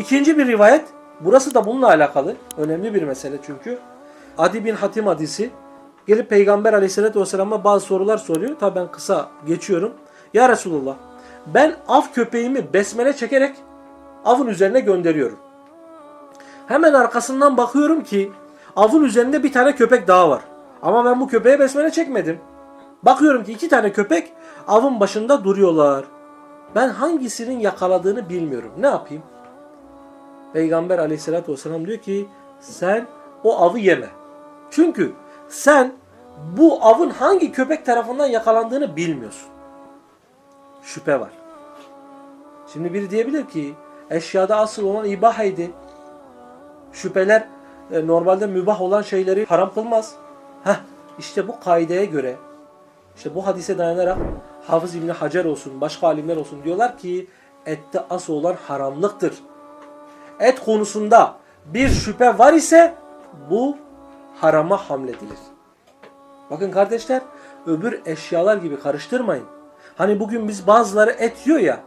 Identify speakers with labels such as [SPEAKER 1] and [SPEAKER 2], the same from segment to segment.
[SPEAKER 1] İkinci bir rivayet. Burası da bununla alakalı. Önemli bir mesele çünkü. Adi bin Hatim hadisi. Gelip Peygamber aleyhissalatü vesselam'a bazı sorular soruyor. Tabi ben kısa geçiyorum. Ya Resulullah ben av köpeğimi besmele çekerek avın üzerine gönderiyorum. Hemen arkasından bakıyorum ki avın üzerinde bir tane köpek daha var. Ama ben bu köpeğe besmele çekmedim. Bakıyorum ki iki tane köpek avın başında duruyorlar. Ben hangisinin yakaladığını bilmiyorum. Ne yapayım? Peygamber aleyhissalatü vesselam diyor ki sen o avı yeme. Çünkü sen bu avın hangi köpek tarafından yakalandığını bilmiyorsun. Şüphe var. Şimdi biri diyebilir ki eşyada asıl olan ibahaydı. Şüpheler e, normalde mübah olan şeyleri haram kılmaz. Heh, işte bu kaideye göre işte bu hadise dayanarak Hafız İbni Hacer olsun, başka alimler olsun diyorlar ki ette asıl olan haramlıktır. Et konusunda bir şüphe var ise bu harama hamledilir. Bakın kardeşler öbür eşyalar gibi karıştırmayın. Hani bugün biz bazıları et yiyor ya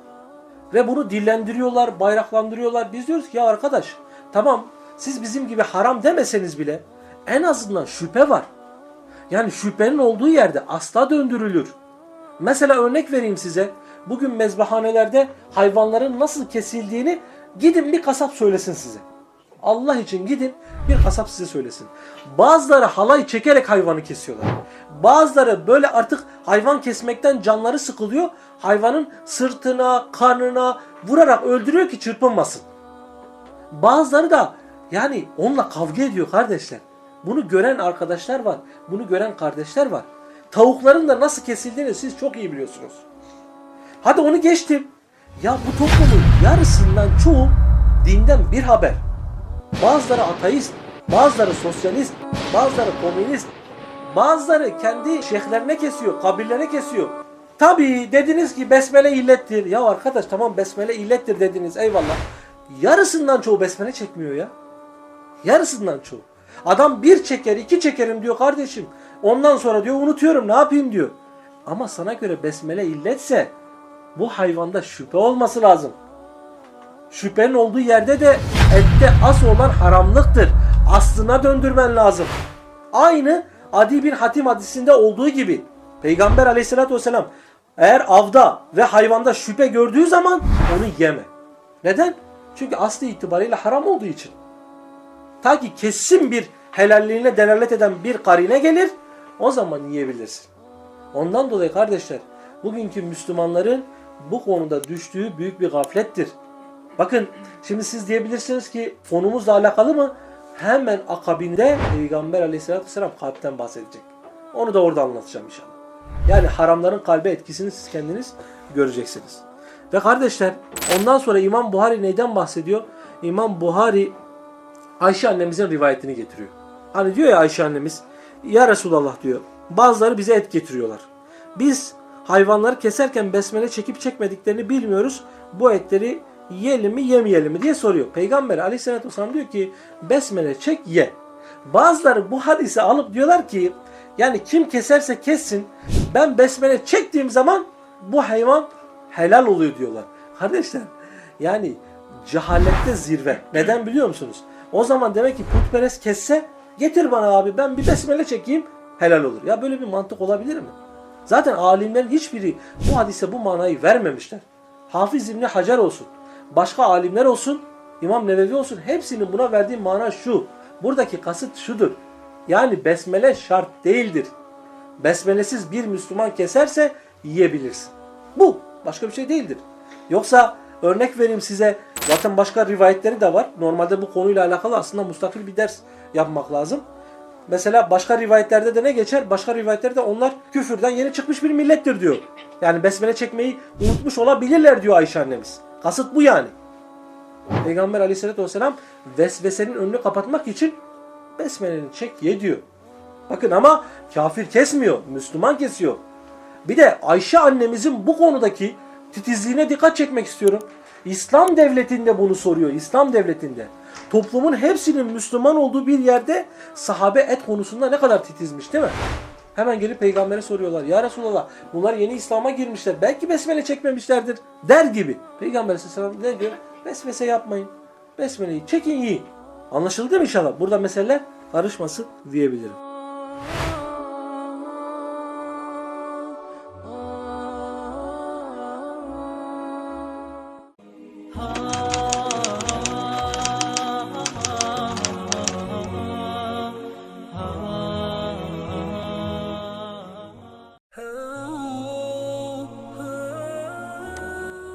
[SPEAKER 1] ve bunu dillendiriyorlar, bayraklandırıyorlar. Biz diyoruz ki ya arkadaş tamam siz bizim gibi haram demeseniz bile en azından şüphe var. Yani şüphenin olduğu yerde asla döndürülür. Mesela örnek vereyim size. Bugün mezbahanelerde hayvanların nasıl kesildiğini gidin bir kasap söylesin size. Allah için gidin bir kasap size söylesin. Bazıları halay çekerek hayvanı kesiyorlar. Bazıları böyle artık hayvan kesmekten canları sıkılıyor. Hayvanın sırtına, karnına vurarak öldürüyor ki çırpınmasın. Bazıları da yani onunla kavga ediyor kardeşler. Bunu gören arkadaşlar var. Bunu gören kardeşler var. Tavukların da nasıl kesildiğini siz çok iyi biliyorsunuz. Hadi onu geçtim. Ya bu toplumun yarısından çoğu dinden bir haber. Bazıları ateist, bazıları sosyalist, bazıları komünist, bazıları kendi şeyhlerine kesiyor, kabirlerine kesiyor. Tabii dediniz ki besmele illettir. Ya arkadaş tamam besmele illettir dediniz eyvallah. Yarısından çoğu besmele çekmiyor ya. Yarısından çoğu. Adam bir çeker, iki çekerim diyor kardeşim. Ondan sonra diyor unutuyorum ne yapayım diyor. Ama sana göre besmele illetse bu hayvanda şüphe olması lazım. Şüphenin olduğu yerde de ette as olan haramlıktır. Aslına döndürmen lazım. Aynı Adi bin Hatim hadisinde olduğu gibi Peygamber aleyhissalatü vesselam eğer avda ve hayvanda şüphe gördüğü zaman onu yeme. Neden? Çünkü aslı itibariyle haram olduğu için. Ta ki kesin bir helalliğine delalet eden bir karine gelir o zaman yiyebilirsin. Ondan dolayı kardeşler bugünkü Müslümanların bu konuda düştüğü büyük bir gaflettir. Bakın şimdi siz diyebilirsiniz ki konumuzla alakalı mı? Hemen akabinde Peygamber aleyhissalatü vesselam kalpten bahsedecek. Onu da orada anlatacağım inşallah. Yani haramların kalbe etkisini siz kendiniz göreceksiniz. Ve kardeşler ondan sonra İmam Buhari neyden bahsediyor? İmam Buhari Ayşe annemizin rivayetini getiriyor. Hani diyor ya Ayşe annemiz ya Resulallah diyor bazıları bize et getiriyorlar. Biz hayvanları keserken besmele çekip çekmediklerini bilmiyoruz. Bu etleri yiyelim mi yemeyelim mi diye soruyor. Peygamber aleyhissalatü vesselam diyor ki besmele çek ye. Bazıları bu hadisi alıp diyorlar ki yani kim keserse kessin ben besmele çektiğim zaman bu hayvan helal oluyor diyorlar. Kardeşler yani cehalette zirve. Neden biliyor musunuz? O zaman demek ki putperest kesse getir bana abi ben bir besmele çekeyim helal olur. Ya böyle bir mantık olabilir mi? Zaten alimlerin hiçbiri bu hadise bu manayı vermemişler. Hafız İbni Hacer olsun, başka alimler olsun, İmam Nevevi olsun hepsinin buna verdiği mana şu. Buradaki kasıt şudur. Yani besmele şart değildir. Besmelesiz bir Müslüman keserse yiyebilirsin. Bu başka bir şey değildir. Yoksa örnek vereyim size zaten başka rivayetleri de var. Normalde bu konuyla alakalı aslında mustakil bir ders yapmak lazım. Mesela başka rivayetlerde de ne geçer? Başka rivayetlerde onlar küfürden yeni çıkmış bir millettir diyor. Yani besmele çekmeyi unutmuş olabilirler diyor Ayşe annemiz. Kasıt bu yani. Peygamber aleyhissalatü vesselam vesvesenin önünü kapatmak için besmeleni çek ye diyor. Bakın ama kafir kesmiyor, Müslüman kesiyor. Bir de Ayşe annemizin bu konudaki titizliğine dikkat çekmek istiyorum. İslam devletinde bunu soruyor, İslam devletinde. Toplumun hepsinin Müslüman olduğu bir yerde sahabe et konusunda ne kadar titizmiş değil mi? Hemen gelip peygambere soruyorlar. Ya Resulallah bunlar yeni İslam'a girmişler. Belki besmele çekmemişlerdir der gibi. Peygamber aleyhisselam ne diyor? Vesvese yapmayın. Besmele'yi çekin yiyin. Anlaşıldı mi inşallah? Burada meseleler karışmasın diyebilirim.